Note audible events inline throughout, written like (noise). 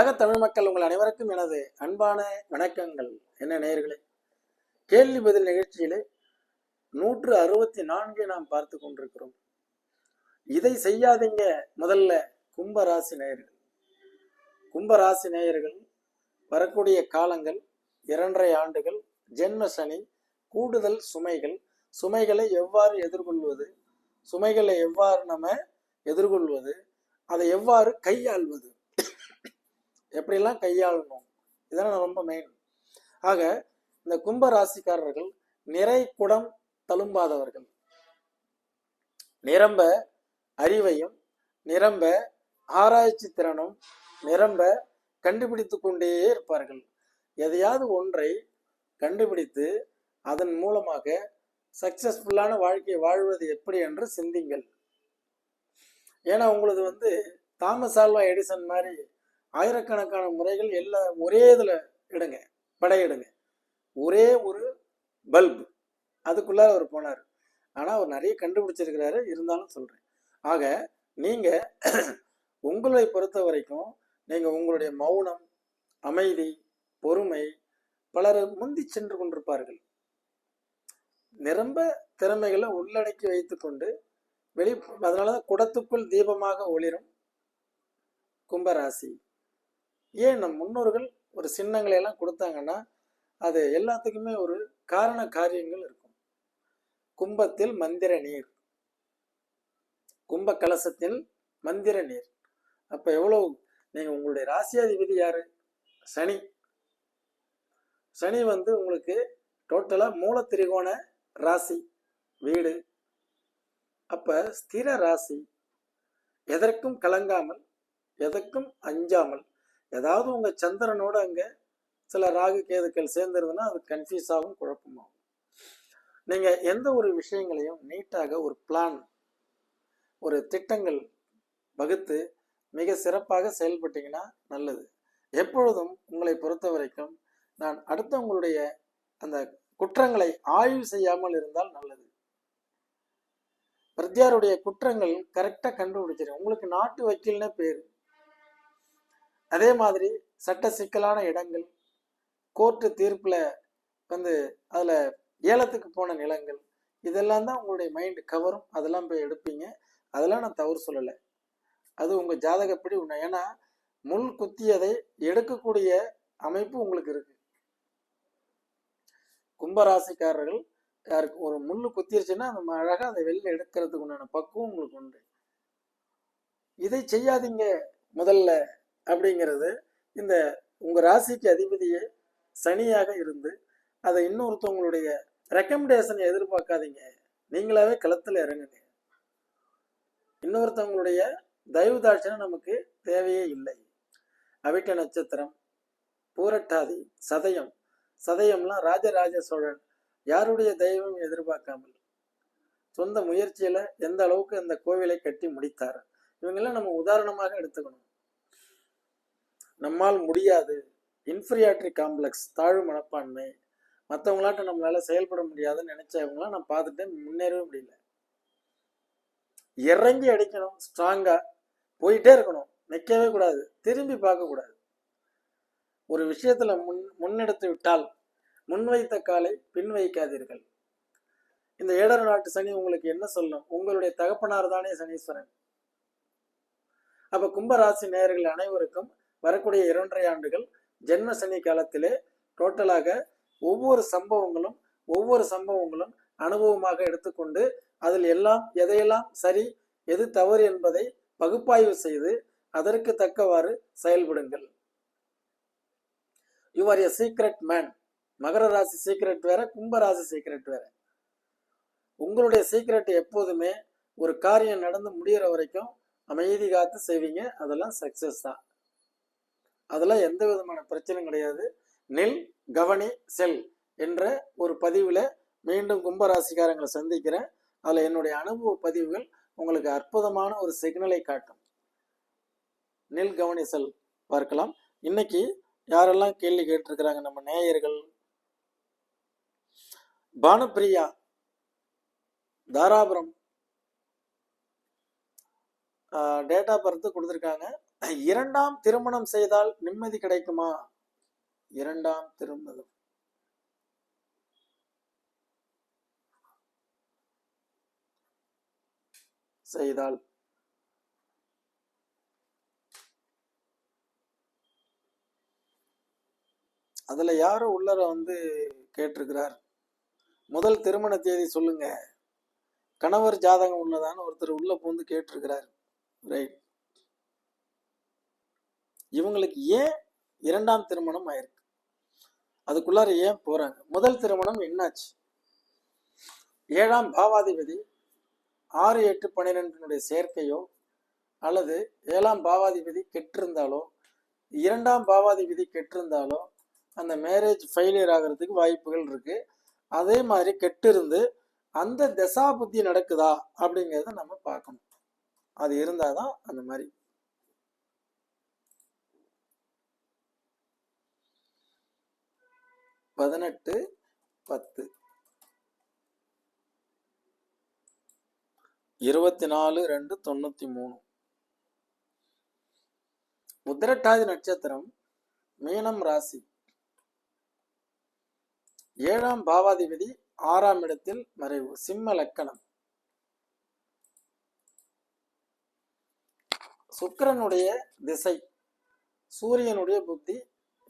உலக தமிழ் மக்கள் உங்கள் அனைவருக்கும் எனது அன்பான வணக்கங்கள். என்ன நேயர்களே? கேள்வி பதில் நிகழ்ச்சியிலே நூற்று அறுபத்தி நான்கை நாம் பார்த்து கொண்டிருக்கிறோம். இதை செய்யாதீங்க முதல்ல கும்பராசி நேயர்கள். கும்பராசி நேயர்கள் வரக்கூடிய காலங்கள் இரண்டரை ஆண்டுகள் ஜென்ம சனி கூடுதல் சுமைகள். சுமைகளை எவ்வாறு எதிர்கொள்வது? சுமைகளை எவ்வாறு நம்ம எதிர்கொள்வது? அதை எவ்வாறு கையாள்வது? எப்படிலாம் கையாளணும்? இதெல்லாம் ரொம்ப மெயின் ஆக இந்த கும்ப ராசிக்காரர்கள் நிறை குடம் தழும்பாதவர்கள். நிரம்ப அறிவையும் நிரம்ப ஆராய்ச்சி திறனும் நிரம்ப கண்டுபிடித்து கொண்டே இருப்பார்கள். எதையாவது ஒன்றை கண்டுபிடித்து அதன் மூலமாக சக்சஸ்ஃபுல்லான வாழ்க்கையை வாழ்வது எப்படி என்று சிந்திங்கள். ஏன்னா உங்களது வந்து தாமஸ் ஆல்வா எடிசன் மாதிரி ஆயிரக்கணக்கான முறைகள் எல்லா ஒரே இதில் இடுங்க படையிடுங்க. ஒரே ஒரு பல்பு அதுக்குள்ளார அவர் போனார். ஆனால் அவர் நிறைய கண்டுபிடிச்சிருக்கிறாரு இருந்தாலும் சொல்கிறேன் ஆக நீங்கள் (clears throat) உங்களை பொறுத்த வரைக்கும் நீங்கள் உங்களுடைய மௌனம் அமைதி பொறுமை பலர் முந்தி சென்று கொண்டிருப்பார்கள். நிரம்ப திறமைகளை உள்ளடக்கி வைத்துக்கொண்டு வெளி அதனால தான் குடத்துக்குள் தீபமாக ஒளிரும் கும்பராசி. ஏன் நம் முன்னோர்கள் ஒரு சின்னங்களை எல்லாம் கொடுத்தாங்கன்னா அது எல்லாத்துக்குமே ஒரு காரண காரியங்கள் இருக்கும். கும்பத்தில் மந்திர நீர். கும்ப கலசத்தில் மந்திர நீர். அப்போ எவ்வளவு நீங்கள் உங்களுடைய ராசியாதிபதி யாரு? சனி. சனி வந்து உங்களுக்கு டோட்டலாக மூல திரிகோண ராசி வீடு. அப்போ ஸ்திர ராசி எதற்கும் கலங்காமல் எதற்கும் அஞ்சாமல் ஏதாவது உங்கள் சந்திரனோட அங்கே சில ராகு கேதுக்கள் சேர்ந்துருதுன்னா அது கன்ஃபியூஸ் ஆகும் குழப்பமாகும். நீங்கள் எந்த ஒரு விஷயங்களையும் நீட்டாக ஒரு பிளான் ஒரு திட்டங்கள் வகுத்து மிக சிறப்பாக செயல்பட்டீங்கன்னா நல்லது. எப்பொழுதும் உங்களை பொறுத்த வரைக்கும் நான் அடுத்தவங்களுடைய அந்த குற்றங்களை ஆய்வு செய்யாமல் இருந்தால் நல்லது. பிரத்யாருடைய குற்றங்கள் கரெக்டாக கண்டுபிடிச்சிடும் உங்களுக்கு நாட்டு வக்கீல்னே பேர். அதே மாதிரி சட்ட சிக்கலான இடங்கள் கோர்ட்டு தீர்ப்பில் வந்து அதில் ஏலத்துக்கு போன நிலங்கள் இதெல்லாம் தான் உங்களுடைய மைண்டு கவரும் அதெல்லாம் போய் எடுப்பீங்க. அதெல்லாம் நான் தவறு சொல்லலை. அது உங்கள் ஜாதகப்படி உண்மை. ஏன்னா முள் குத்தியதை எடுக்கக்கூடிய அமைப்பு உங்களுக்கு இருக்கு. கும்பராசிக்காரர்கள் யாருக்கு ஒரு முள் குத்திருச்சுன்னா அந்த அழகாக அதை வெளில எடுக்கிறதுக்கு உண்டான பக்குவம் உங்களுக்கு உண்டு. இதை செய்யாதீங்க முதல்ல. அப்படிங்கிறது இந்த உங்கள் ராசிக்கு அதிபதியே சனியாக இருந்து அதை இன்னொருத்தவங்களுடைய ரெக்கமெண்டேஷனை எதிர்பார்க்காதீங்க. நீங்களாவே களத்தில் இறங்குங்க. இன்னொருத்தவங்களுடைய தயவு நமக்கு தேவையே இல்லை. அவிட்ட நட்சத்திரம் பூரட்டாதி சதயம். சதயம்லாம் ராஜராஜ சோழன் யாருடைய தெய்வம் எதிர்பார்க்காமல் சொந்த முயற்சியில எந்த அளவுக்கு அந்த கோவிலை கட்டி முடித்தார்? இவங்கெல்லாம் நம்ம உதாரணமாக எடுத்துக்கணும். நம்மால் முடியாது. இன்ஃபீரியாட்ரி காம்ப்ளெக்ஸ் தாழ்வு மனப்பான்மை. மற்றவங்களாட்ட நம்மளால செயல்பட முடியாதுன்னு நினைச்சவங்களாம் நான் பார்த்துட்டேன் முன்னேறவே முடியல. இறங்கி அடிக்கணும் ஸ்ட்ராங்காக போயிட்டே இருக்கணும். நிற்கவே கூடாது. திரும்பி பார்க்கக்கூடாது ஒரு விஷயத்தில் முன் முன்னெடுத்து விட்டால் முன்வைத்த காலை பின் வைக்காதீர்கள் இந்த ஏழரை நாட்டு சனி உங்களுக்கு என்ன சொல்லும்? உங்களுடைய தகப்பனார் தானே சனீஸ்வரன். அப்ப கும்பராசி நேயர்கள் அனைவருக்கும் வரக்கூடிய இரண்டரை ஆண்டுகள் ஜென்ம சனி காலத்திலே டோட்டலாக ஒவ்வொரு சம்பவங்களும் ஒவ்வொரு சம்பவங்களும் அனுபவமாக எடுத்துக்கொண்டு அதில் எல்லாம் எதையெல்லாம் சரி எது தவறு என்பதை பகுப்பாய்வு செய்து அதற்கு தக்கவாறு செயல்படுங்கள். You are a secret man மகர ராசி சீக்ரெட் வேற கும்ப ராசி சீக்ரெட் வேற. உங்களுடைய சீக்ரெட் எப்போதுமே ஒரு காரியம் நடந்து முடிகிற வரைக்கும் அமைதி காத்து செய்வீங்க. அதெல்லாம் சக்சஸ் தான். அதெல்லாம் எந்த விதமான பிரச்சனையும் கிடையாது. நில் கவனி செல் என்ற ஒரு பதிவில் மீண்டும் கும்பராசிக்காரங்களை சந்திக்கிறேன். அதில் என்னுடைய அனுபவ பதிவுகள் உங்களுக்கு அற்புதமான ஒரு சிக்னலை காட்டும். நில் கவனி செல் பார்க்கலாம். இன்னைக்கு யாரெல்லாம் கேள்வி கேட்டிருக்கிறாங்க? நம்ம நேயர்கள். Bhanupriya Dharapuram. Date of birth கொடுத்துருக்காங்க. இரண்டாம் திருமணம் செய்தால் நிம்மதி கிடைக்குமா? இரண்டாம் திருமணம். செய்தால். அதுல யாரோ உள்ளர வந்து கேட்டிருக்கிறார்? முதல் திருமண தேதி சொல்லுங்க. கணவர் ஜாதகம் உள்ளதான்னு ஒருத்தர் உள்ள போந்து கேட்டிருக்கிறார். ரைட் இவங்களுக்கு ஏன் இரண்டாம் திருமணம் ஆயிருக்கு? அதுக்குள்ளார ஏன் போறாங்க? முதல் திருமணம் என்னாச்சு? ஏழாம் பாவாதிபதி ஆறு எட்டு பன்னிரெண்டினுடைய சேர்க்கையோ அல்லது ஏழாம் பாவாதிபதி கெட்டிருந்தாலோ இரண்டாம் பாவாதிபதி கெட்டிருந்தாலோ அந்த மேரேஜ் ஃபெயிலியர் ஆகிறதுக்கு வாய்ப்புகள் இருக்கு. அதே மாதிரி கெட்டிருந்து அந்த தசா புத்தி நடக்குதா அப்படிங்கிறத நம்ம பார்க்கணும். அது இருந்தால் தான் அந்த மாதிரி பதினெட்டு பத்து. இருபத்தி நாலு ரெண்டு தொண்ணூத்தி மூணு உத்திரட்டாதி நட்சத்திரம் மீனம் ராசி. ஏழாம் பாவாதிபதி ஆறாம் இடத்தில் மறைவு சிம்ம லக்கணம். சுக்கிரனுடைய திசை சூரியனுடைய புத்தி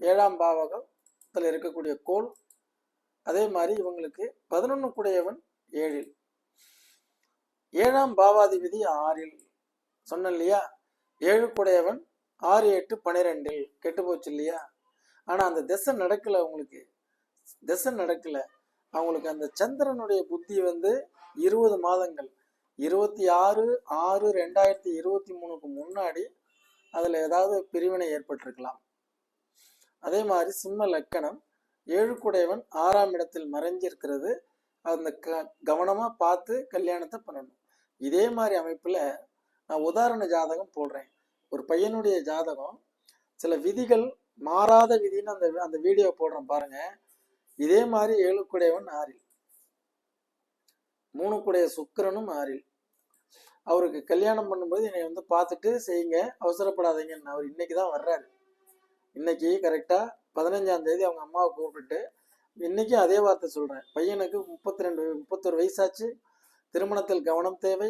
ஏழாம் பாவகம் அதில் இருக்கக்கூடிய கோள் அதே மாதிரி இவங்களுக்கு பதினொன்று கூடையவன் ஏழில். ஏழாம் பாவாதிபதி ஆறில். சொன்னேன் இல்லையா? ஏழு கூடையவன் ஆறு எட்டு பனிரெண்டில். கெட்டு போச்சு இல்லையா? ஆனால் அந்த திசை நடக்கல அவங்களுக்கு. திசை நடக்கல. அவங்களுக்கு அந்த சந்திரனுடைய புத்தி வந்து இருபது மாதங்கள். இருபத்தி ஆறு ஆறு ரெண்டாயிரத்தி இருபத்தி மூணுக்கு முன்னாடி அதில் ஏதாவது பிரிவினை ஏற்பட்டிருக்கலாம். அதே மாதிரி சிம்ம லக்கணம் ஏழுக்குடையவன் ஆறாம் இடத்தில் மறைஞ்சிருக்கிறது. அந்த க கவனமாக பார்த்து கல்யாணத்தை பண்ணணும். இதே மாதிரி அமைப்பில் நான் உதாரண ஜாதகம் போடுறேன். ஒரு பையனுடைய ஜாதகம் சில விதிகள் மாறாத விதின்னு அந்த அந்த வீடியோ போடுறேன் பாருங்க. இதே மாதிரி ஏழுக்குடையவன் ஆறில். மூணு குடைய சுக்கிரனும் ஆறில். அவருக்கு கல்யாணம் பண்ணும்போது என்னை வந்து பார்த்துட்டு செய்யுங்க அவசரப்படாதீங்கன்னு அவர் இன்னைக்கு தான் வர்றாரு. இன்னைக்கு கரெக்டாக பதினஞ்சாம் தேதி அவங்க அம்மாவை கூப்பிட்டு இன்னைக்கு அதே வார்த்தை சொல்கிறேன் பையனுக்கு முப்பத்தி ரெண்டு முப்பத்தொரு வயசாச்சு. திருமணத்தில் கவனம் தேவை.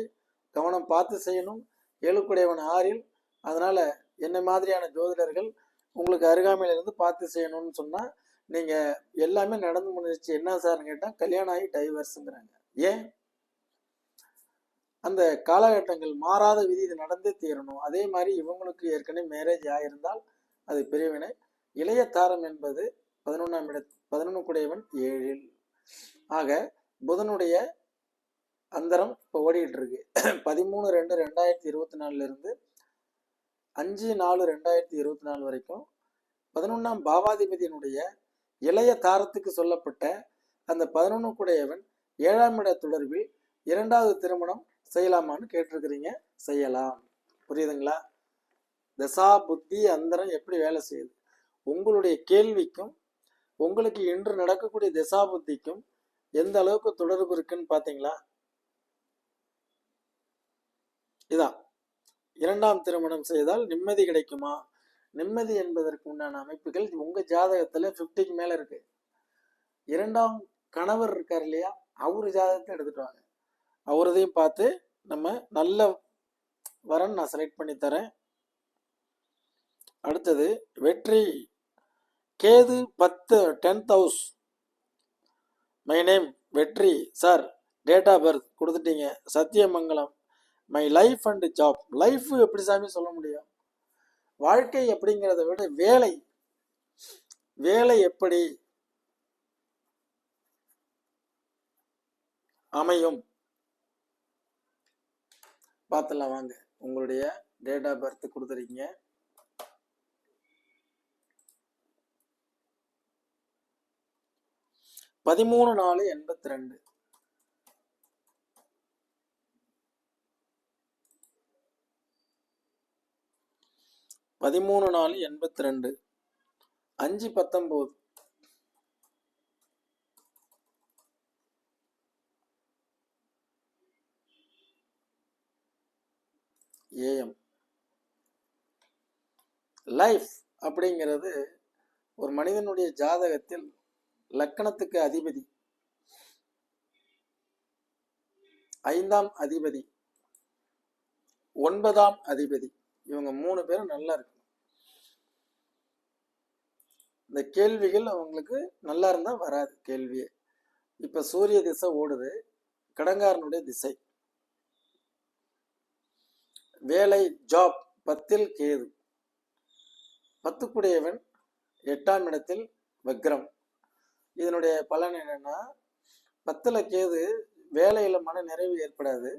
கவனம் பார்த்து செய்யணும். ஏழுக்குடையவன் ஆறில். அதனால் என்ன மாதிரியான ஜோதிடர்கள் உங்களுக்கு அருகாமையில இருந்து பார்த்து செய்யணும்னு சொன்னால் நீங்கள் எல்லாமே நடந்து முடிஞ்சிச்சு என்ன சார்னு கேட்டால் கல்யாணம் ஆகி டைவர்ஸுங்கிறாங்க ஏன்? அந்த காலகட்டங்கள் மாறாத விதி இது நடந்தே தீரணும். அதே மாதிரி இவங்களுக்கு ஏற்கனவே மேரேஜ் ஆயிருந்தால் அது பிரிவினை இளைய தாரம் என்பது பதினொன்றாம் இட பதினொன்று கூடையவன் ஏழில். ஆக புதனுடைய அந்தரம் இப்போ ஓடிக்கிட்டு இருக்கு பதிமூணு ரெண்டு ரெண்டாயிரத்தி இருபத்தி நாலுல இருந்து அஞ்சு நாலு ரெண்டாயிரத்தி இருபத்தி நாலு வரைக்கும் பதினொன்றாம் பாவாதிபதியினுடைய இளைய தாரத்துக்கு சொல்லப்பட்ட அந்த பதினொன்று கூடையவன் ஏழாம் இட தொடர்பில் இரண்டாவது திருமணம் செய்யலாமான்னு கேட்டிருக்கிறீங்க. செய்யலாம். புரியுதுங்களா? தசா புத்தி அந்தரம் எப்படி வேலை செய்யுது? உங்களுடைய கேள்விக்கும் உங்களுக்கு இன்று நடக்கக்கூடிய தசா புத்திக்கும் எந்த அளவுக்கு தொடர்பு இருக்குன்னு பார்த்தீங்களா இதான். இரண்டாம் திருமணம் செய்தால் நிம்மதி கிடைக்குமா? நிம்மதி என்பதற்கு உண்டான அமைப்புகள் உங்க ஜாதகத்துல பிப்டிக்கு மேல இருக்கு. இரண்டாம் கணவர் இருக்கார் இல்லையா? அவர் ஜாதகத்தை எடுத்துட்டு வாங்க. அவரதையும் பார்த்து நம்ம நல்ல வரன் நான் செலக்ட் பண்ணி தரேன். அடுத்தது வெற்றி. கேது பத்து tenth house. My name Vetri. Sir date of birth கொடுத்துட்டீங்க. Sathyamangalam. My life and job life எப்படி சாமி சொல்ல முடியும்? வாழ்க்கை அப்படிங்கிறத விட வேலை. வேலை எப்படி? அமையும். பார்த்துலாம் வாங்க. உங்களுடைய டேட் ஆஃப் பர்த் கொடுத்துருக்கீங்க. பதிமூணு நாலு எண்பத்தி ரெண்டு பதிமூணு நாலு எண்பத்தி ரெண்டு அஞ்சு பத்தொம்போது. ஏஎம். லைஃப் அப்படிங்கிறது ஒரு மனிதனுடைய ஜாதகத்தில் லக்கணத்துக்கு அதிபதி. ஐந்தாம் அதிபதி. ஒன்பதாம் அதிபதி. இவங்க மூணு பேரும் நல்லா இருக்கு இந்த கேள்விகள் அவங்களுக்கு நல்லா இருந்தா வராது கேள்வியே. இப்ப சூரிய திசை ஓடுது. கடங்காரனுடைய திசை. வேலை ஜாப் பத்தில் கேது. பத்துக்குடையவன் எட்டாம் இடத்தில் வக்ரம். இதனுடைய பலன் என்னன்னா பத்துல கேது வேலையில மன நிறைவு ஏற்படாது.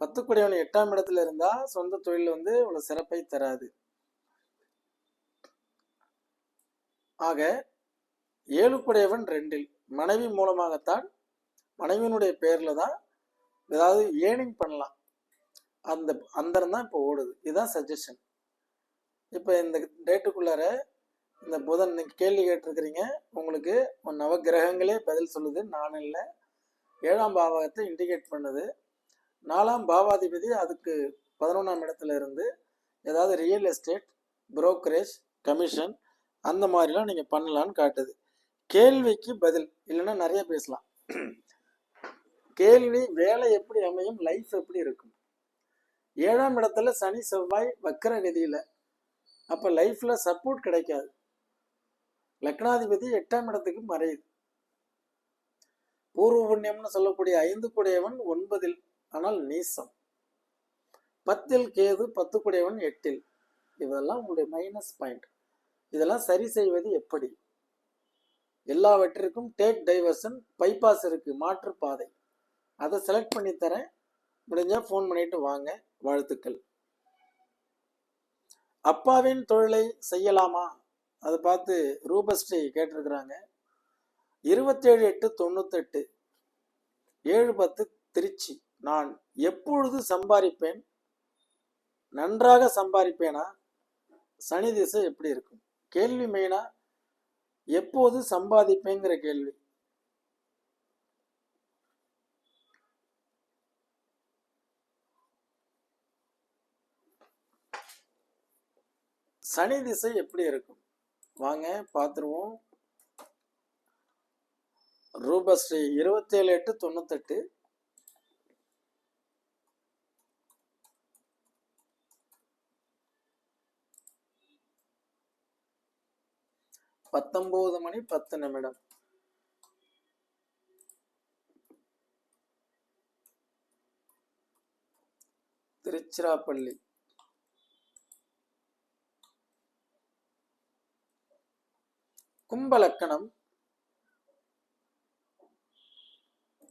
பத்துக்குடையவன் எட்டாம் இடத்துல இருந்தா சொந்த தொழில் வந்து இவ்வளோ சிறப்பை தராது. ஆக ஏழுக்குடையவன் ரெண்டில் மனைவி மூலமாகத்தான் மனைவியினுடைய பேர்ல தான் ஏதாவது ஏர்னிங் பண்ணலாம். அந்த அந்தரம் தான் இப்போ ஓடுது. இதுதான் சஜஷன் இப்போ இந்த டேட்டுக்குள்ளார இந்த புதன் இன்னைக்கு கேள்வி கேட்டிருக்கிறீங்க. உங்களுக்கு உன் நவகிரகங்களே பதில் சொல்லுது. நான் இல்லை. ஏழாம் பாவகத்தை இண்டிகேட் பண்ணுது. நாலாம் பாவாதிபதி அதுக்கு பதினொன்றாம் இடத்துல இருந்து ஏதாவது ரியல் எஸ்டேட் புரோக்கரேஜ் கமிஷன் அந்த மாதிரிலாம் நீங்கள் பண்ணலான்னு காட்டுது. கேள்விக்கு பதில். இல்லைன்னா நிறைய பேசலாம். கேள்வி வேலை எப்படி அமையும் லைஃப் எப்படி இருக்கும்? ஏழாம் இடத்துல சனி செவ்வாய் வக்கர நிதியில். அப்போ லைஃப்பில் சப்போர்ட் கிடைக்காது. லக்னாதிபதி எட்டாம் இடத்துக்கு மறையுது. பூர்வ புண்ணியம்னு சொல்லக்கூடிய ஐந்து குடையவன் ஒன்பதில் ஆனால் நீசம். பத்தில் கேது பத்து குடையவன் எட்டில். இதெல்லாம் உங்களுடைய மைனஸ் பாயிண்ட் இதெல்லாம் சரி செய்வது எப்படி? எல்லாவற்றிற்கும் டேக் டைவர்ஷன் பைபாஸ் இருக்கு மாற்றுப்பாதை அதை செலக்ட் பண்ணி தரேன். முடிஞ்சா ஃபோன் பண்ணிட்டு வாங்க வாழ்த்துக்கள். அப்பாவின் தொழிலை செய்யலாமா? அதை பார்த்து ரூபஸ்ரீ கேட்டிருக்கிறாங்க. இருபத்தேழு எட்டு தொண்ணூத்தெட்டு ஏழு பத்து திருச்சி. நான் எப்பொழுது சம்பாதிப்பேன் நன்றாக சம்பாதிப்பேனா சனி திசை எப்படி இருக்கும்? கேள்வி மெயினா எப்போது சம்பாதிப்பேங்கிற கேள்வி. சனி திசை எப்படி இருக்கும்? வாங்க பார்த்துருவோம் ரூபஸ்ரீ இருபத்தேழு எட்டு தொண்ணூத்தெட்டு. பத்தொன்பது மணி பத்து நிமிடம். திருச்சிராப்பள்ளி. கும்பலக்கணம்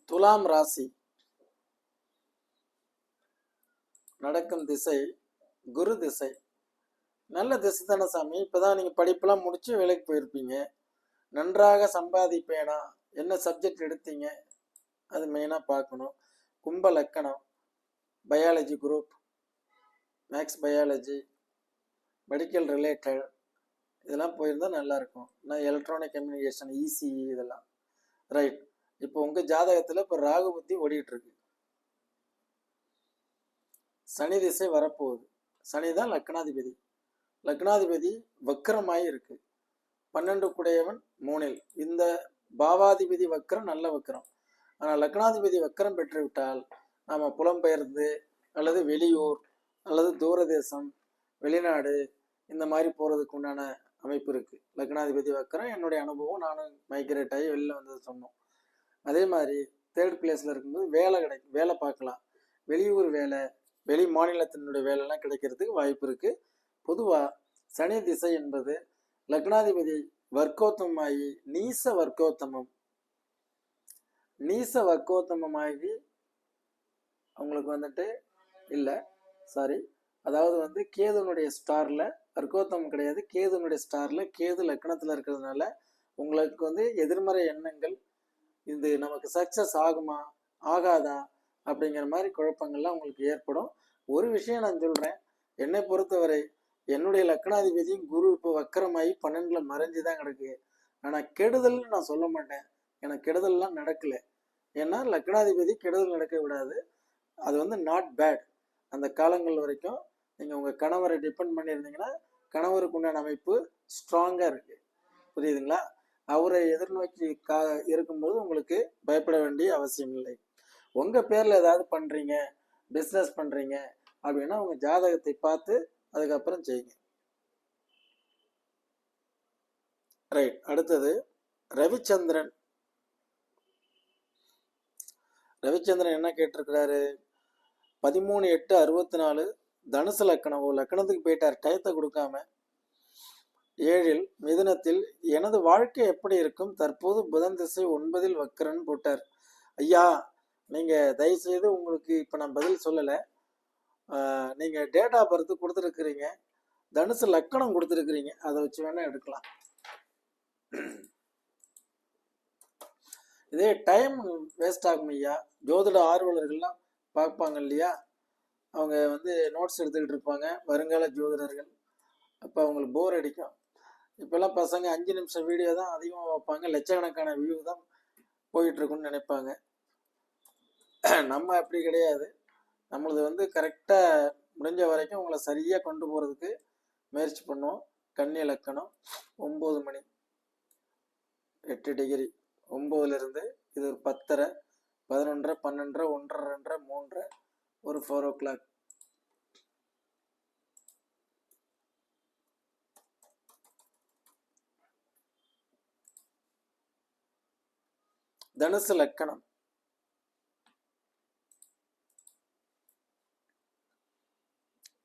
துலாம் ராசி. நடக்கும் திசை குரு திசை. நல்ல திசை தானே சாமி? இப்பதான் நீங்க படிப்பெல்லாம் முடிச்சு வேலைக்கு போயிருப்பீங்க. நன்றாக சம்பாதிப்பேனா என்ன சப்ஜெக்ட் எடுத்தீங்க? அது மெயினாக பார்க்கணும். கும்ப லக்கணம் biology group maths biology medical related இதெல்லாம் போயிருந்தால் நல்லாயிருக்கும். நான் எலக்ட்ரானிக் கம்யூனிகேஷன் இசிஇ இதெல்லாம். ரைட் இப்போ உங்கள் ஜாதகத்தில் இப்போ ராகு புத்தி சனி திசை வரப்போகுது. சனி தான் லக்னாதிபதி. லக்னாதிபதி வக்கரமாய் இருக்கு. பன்னெண்டு குடையவன் மூணில் இந்த பாவாதிபதி வக்கரம் நல்ல வக்கரம். ஆனால் லக்னாதிபதி வக்கரம் பெற்றுவிட்டால் நாம் புலம்பெயர்ந்து அல்லது வெளியூர் அல்லது தூரதேசம் வெளிநாடு இந்த மாதிரி போகிறதுக்கு உண்டான அமைப்பு இருக்குது லக்னாதிபதி வக்கரம் என்னுடைய அனுபவம் நானும் மைக்ரேட் ஆகி வெளில வந்தது சொன்னோம். அதே மாதிரி தேர்ட் பிளேஸில் இருக்கும்போது வேலை கிடைக்கும் வேலை பார்க்கலாம். வெளியூர் வேலை வெளி மாநிலத்தினுடைய வேலைலாம் கிடைக்கிறதுக்கு வாய்ப்பு இருக்குது பொதுவாக சனி திசை என்பது லக்னாதிபதி வர்க்கோத்தமாகி நீச வர்க்கோத்தமம். நீச வர்க்கோத்தமமாகி அவங்களுக்கு வந்துட்டு இல்லை சாரி அதாவது வந்து கேதுனுடைய ஸ்டாரில் வர்க்கோத்தமம் கிடையாது. கேதுனுடைய ஸ்டாரில் கேது லக்கணத்தில் இருக்கிறதுனால உங்களுக்கு வந்து எதிர்மறை எண்ணங்கள் இது நமக்கு சக்ஸஸ் ஆகுமா ஆகாதா அப்படிங்கிற மாதிரி குழப்பங்கள்லாம் உங்களுக்கு ஏற்படும். ஒரு விஷயம் நான் சொல்கிறேன் என்னை பொறுத்தவரை என்னுடைய லக்னாதிபதியும் குரு இப்போ வக்கரமாகி பன்னெண்டில் மறைஞ்சு தான் கிடக்கு. ஆனால் கெடுதல்னு நான் சொல்ல மாட்டேன். எனக்கு கெடுதல்லாம் நடக்கல. ஏன்னா லக்னாதிபதி கெடுதல் நடக்க விடாது அது வந்து நாட் பேட் அந்த காலங்கள் வரைக்கும் நீங்கள் உங்கள் கணவரை டிபெண்ட் பண்ணியிருந்தீங்கன்னா கணவருக்கு உண்டான அமைப்பு ஸ்ட்ராங்காக இருக்கு. புரியுதுங்களா? அவரை எதிர்நோக்கி கா இருக்கும்போது உங்களுக்கு பயப்பட வேண்டிய அவசியம் இல்லை. உங்கள் பேரில் ஏதாவது பண்ணுறீங்க பிஸ்னஸ் பண்ணுறீங்க அப்படின்னா உங்கள் ஜாதகத்தை பார்த்து அதுக்கப்புறம் செய்யுங்க. ரைட் அடுத்தது ரவிச்சந்திரன். ரவிச்சந்திரன் என்ன கேட்டிருக்கிறாரு? பதிமூணு எட்டு அறுபத்தி நாலு தனுசு லக்கணம் லக்கணத்துக்கு போயிட்டார் டயத்தை கொடுக்காம. ஏழில் மிதுனத்தில் எனது வாழ்க்கை எப்படி இருக்கும்? தற்போது புதன் திசை ஒன்பதில் வக்கரன் போட்டார். ஐயா நீங்க தயவுசெய்து உங்களுக்கு இப்ப நான் பதில் சொல்லலை. நீங்கள் நீங்க டேட் ஆஃப் பர்த் கொடுத்துருக்கிறீங்க. தனுசு லக்கணம் கொடுத்துருக்கிறீங்க. அதை வச்சு வேணா எடுக்கலாம். இதே டைம் வேஸ்ட் ஆகும் ஐயா ஜோதிட ஆர்வலர்கள்லாம் பார்ப்பாங்க இல்லையா? அவங்க வந்து நோட்ஸ் எடுத்துக்கிட்டு இருப்பாங்க. வருங்கால ஜோதிடர்கள். அப்போ அவங்களுக்கு போர் அடிக்கும். இப்போல்லாம் பசங்க அஞ்சு நிமிஷம் வீடியோ தான் அதிகமாக பார்ப்பாங்க. லட்சக்கணக்கான வியூ தான் போயிட்டுருக்குன்னு நினைப்பாங்க. நம்ம அப்படி கிடையாது. நம்மளது வந்து கரெக்டாக முடிஞ்ச வரைக்கும் உங்களை சரியாக கொண்டு போகிறதுக்கு முயற்சி பண்ணுவோம். கன்னி இலக்கணம் ஒம்பது மணி. எட்டு டிகிரி ஒம்போதுலேருந்து இது ஒரு பத்தரை பதினொன்றரை பன்னெண்டரை ஒன்றரை ரெண்டரை மூன்றரை ஒரு ஃபோர் ஓ கிளாக் தனுசு லக்கணம்.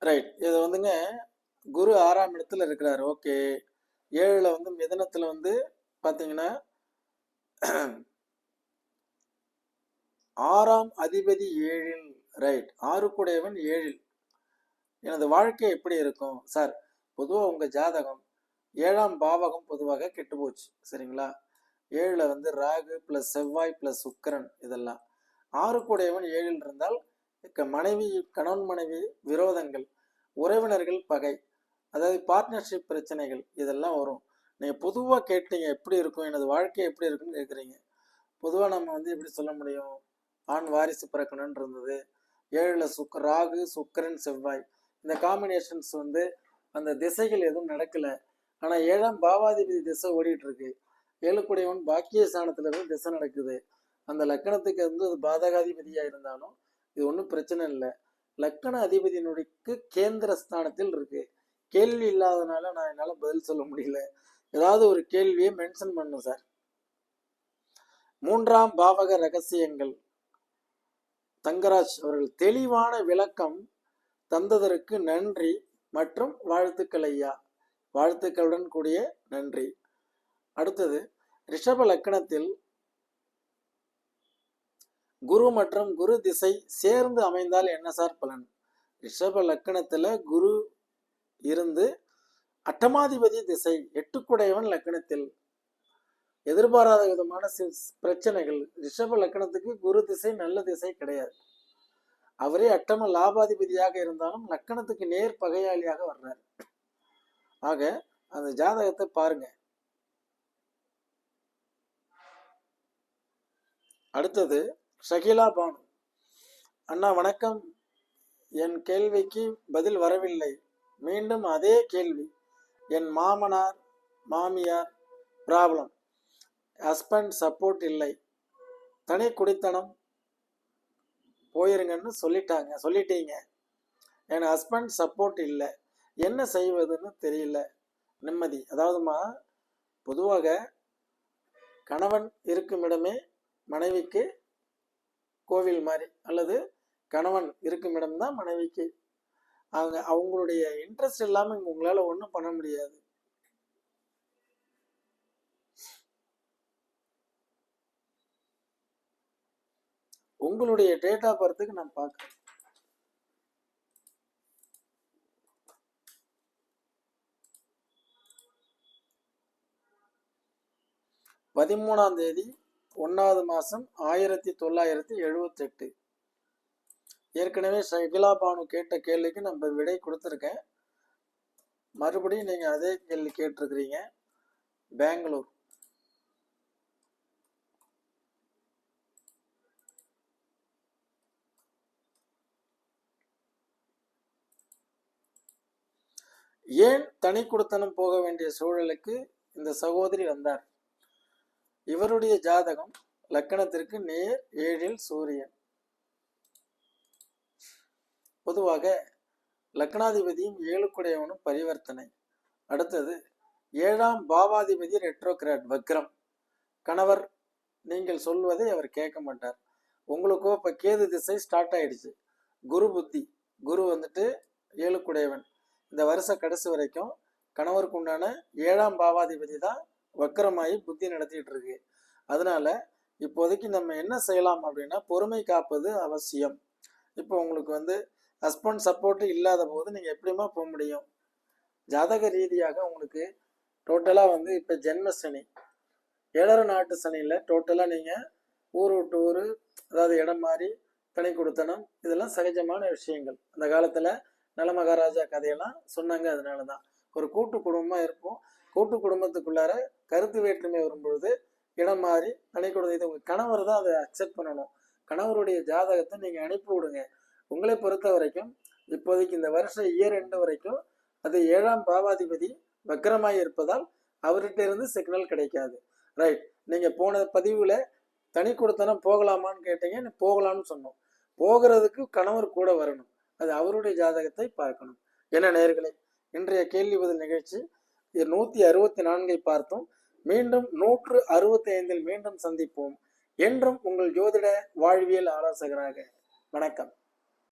ரைட் இது வந்துங்க குரு ஆறாம் இடத்துல இருக்கிறாரு. ஓகே ஏழுல வந்து மிதனத்துல வந்து பாத்தீங்கன்னா ஆறாம் அதிபதி ஏழில் ரைட் ஆறுக்குடையவன் ஏழில். எனது வாழ்க்கை எப்படி இருக்கும்? சார் பொதுவாக உங்கள் ஜாதகம் ஏழாம் பாவகம் பொதுவாக கெட்டு போச்சு சரிங்களா? ஏழில் வந்து ராகு ப்ளஸ் செவ்வாய் ப்ளஸ் சுக்கிரன் இதெல்லாம். ஆறுக்குடையவன் ஏழில் இருந்தால் மனைவி கணவன் மனைவி விரோதங்கள் உறவினர்கள் பகை அதாவது பார்ட்னர்ஷிப் பிரச்சனைகள் இதெல்லாம் வரும். நீங்கள் பொதுவாக கேட்டீங்க எப்படி இருக்கும்? எனது வாழ்க்கை எப்படி இருக்குன்னு கேட்குறீங்க பொதுவாக நம்ம வந்து எப்படி சொல்ல முடியும்? ஆண் வாரிசு பிறக்கணும்னு இருந்தது. ஏழில் சுக் ராகு சுக்கரன் செவ்வாய். இந்த காம்பினேஷன்ஸ் வந்து அந்த திசைகள் எதுவும் நடக்கல. ஆனால் ஏழாம் பாவாதிபதி திசை ஓடிட்டு இருக்கு ஏழுக்குடையவன் பாக்கிய ஸ்தானத்துல இருந்து திசை நடக்குது. அந்த லக்கணத்துக்கு வந்து அது பாதகாதிபதியா இருந்தாலும் இது ஒன்றும் பிரச்சனை இல்லை. லக்கண அதிபதியினுடைக்கு கேந்திர ஸ்தானத்தில் இருக்கு. கேள்வி இல்லாதனால நான் என்னால பதில் சொல்ல முடியல. ஏதாவது ஒரு கேள்வியை மென்ஷன் பண்ணும் சார் மூன்றாம் பாவக ரகசியங்கள். தங்கராஜ் அவர்கள் தெளிவான விளக்கம் தந்ததற்கு நன்றி மற்றும் வாழ்த்துக்கள் ஐயா. வாழ்த்துக்களுடன் கூடிய நன்றி. அடுத்தது ரிஷப லக்கணத்தில் குரு மற்றும் குரு திசை சேர்ந்து அமைந்தால் என்ன சார் பலன்? ரிஷப லக்கணத்தில் குரு இருந்து அட்டமாதிபதி திசை எட்டுக்குடையவன் லக்கணத்தில். எதிர்பாராத விதமான பிரச்சனைகள். ரிஷப லக்கணத்துக்கு குரு திசை நல்ல திசை கிடையாது. அவரே அட்டம லாபாதிபதியாக இருந்தாலும் லக்கணத்துக்கு நேர் பகையாளியாக வர்றார். ஆக அந்த ஜாதகத்தை பாருங்க. அடுத்தது ஷகிலா பானு. அண்ணா வணக்கம். என் கேள்விக்கு பதில் வரவில்லை. மீண்டும் அதே கேள்வி. என் மாமனார் மாமியார் ப்ராப்ளம். ஹஸ்பண்ட் சப்போர்ட் இல்லை. தனி குடித்தனம் போயிருங்கன்னு சொல்லிட்டாங்க சொல்லிட்டீங்க. என் ஹஸ்பண்ட் சப்போர்ட் இல்லை. என்ன செய்வதுன்னு தெரியல. நிம்மதி. அதாவதுமா பொதுவாக கணவன் இருக்கும் இடமே மனைவிக்கு கோவில் மாதிரி அல்லது கணவன் இருக்கும் இடம்தான் மனைவிக்கு. அவங்க அவங்களுடைய இன்ட்ரெஸ்ட் இல்லாமல் உங்களால் ஒன்றும் பண்ண முடியாது. உங்களுடைய டேட் ஆஃப் பர்த்துக்கு நான் பார்க்குறேன் பதிமூணாம் தேதி ஒன்றாவது மாதம் ஆயிரத்தி தொள்ளாயிரத்தி எழுபத்தெட்டு ஏற்கனவே ஷகிலா பானு கேட்ட கேள்விக்கு நம்ம விடை கொடுத்துருக்கேன். மறுபடியும் நீங்கள் அதே கேள்வி கேட்டிருக்கிறீங்க. பெங்களூர். ஏன் தனி கொடுத்தனம் போக வேண்டிய சூழலுக்கு இந்த சகோதரி வந்தார்? இவருடைய ஜாதகம் லக்கணத்திற்கு நேர் ஏழில் சூரியன். பொதுவாக லக்னாதிபதியும் ஏழுக்குடையவனும் பரிவர்த்தனை. அடுத்தது ஏழாம் பாவாதிபதி ரெட்ரோகிராட் வக்ரம். கணவர் நீங்கள் சொல்வதை அவர் கேட்க மாட்டார். உங்களுக்கோ இப்போ கேது திசை ஸ்டார்ட் ஆயிடுச்சு. குரு புத்தி. குரு வந்துட்டு ஏழுக்குடையவன். இந்த வருஷ கடைசி வரைக்கும் கணவருக்கு உண்டான ஏழாம் பாவாதிபதி தான் வக்கரமாகி புத்தி நடத்திட்டு இருக்கு. அதனால இப்போதைக்கு நம்ம என்ன செய்யலாம் அப்படின்னா பொறுமை காப்பது அவசியம். இப்போ உங்களுக்கு வந்து ஹஸ்பண்ட் சப்போர்ட் இல்லாத போது நீங்கள் எப்படிமா போக முடியும்? ஜாதக ரீதியாக உங்களுக்கு டோட்டலாக வந்து இப்போ ஜென்ம சனி ஏழரை நாட்டு சனியில் டோட்டலாக நீங்கள் ஊர் விட்டு ஊர் அதாவது இடம் மாறி தனி கொடுத்தனம் இதெல்லாம் சகஜமான விஷயங்கள். அந்த காலத்தில் நல மகாராஜா கதையெல்லாம் சொன்னாங்க. அதனால தான் ஒரு கூட்டு குடும்பமாக இருப்போம். கூட்டு குடும்பத்துக்குள்ளார கருத்து வேற்றுமை வரும்பொழுது இடம் மாறி தனி இது உங்கள் கணவர் தான் அதை அக்செப்ட் பண்ணணும். கணவருடைய ஜாதகத்தை நீங்கள் அனுப்பி விடுங்க. உங்களை பொறுத்த வரைக்கும் இப்போதைக்கு இந்த வருஷம் இயர் ரெண்டு வரைக்கும் அது ஏழாம் பாவாதிபதி வக்கரமாக இருப்பதால் அவர்கிட்ட இருந்து சிக்னல் கிடைக்காது. ரைட் நீங்கள் போன பதிவில் தனி கொடுத்தனம் போகலாமான்னு கேட்டீங்க. போகலான்னு போகலாம்னு சொன்னோம். போகிறதுக்கு கணவர் கூட வரணும். அது அவருடைய ஜாதகத்தை பார்க்கணும். என்ன நேர்களே இன்றைய கேள்வி பதில் நிகழ்ச்சி இது நூற்றி அறுபத்தி நான்கை பார்த்தோம். மீண்டும் நூற்று அறுபத்தி ஐந்தில் மீண்டும் சந்திப்போம். என்றும் உங்கள் ஜோதிட வாழ்வியல் ஆலோசகராக வணக்கம்.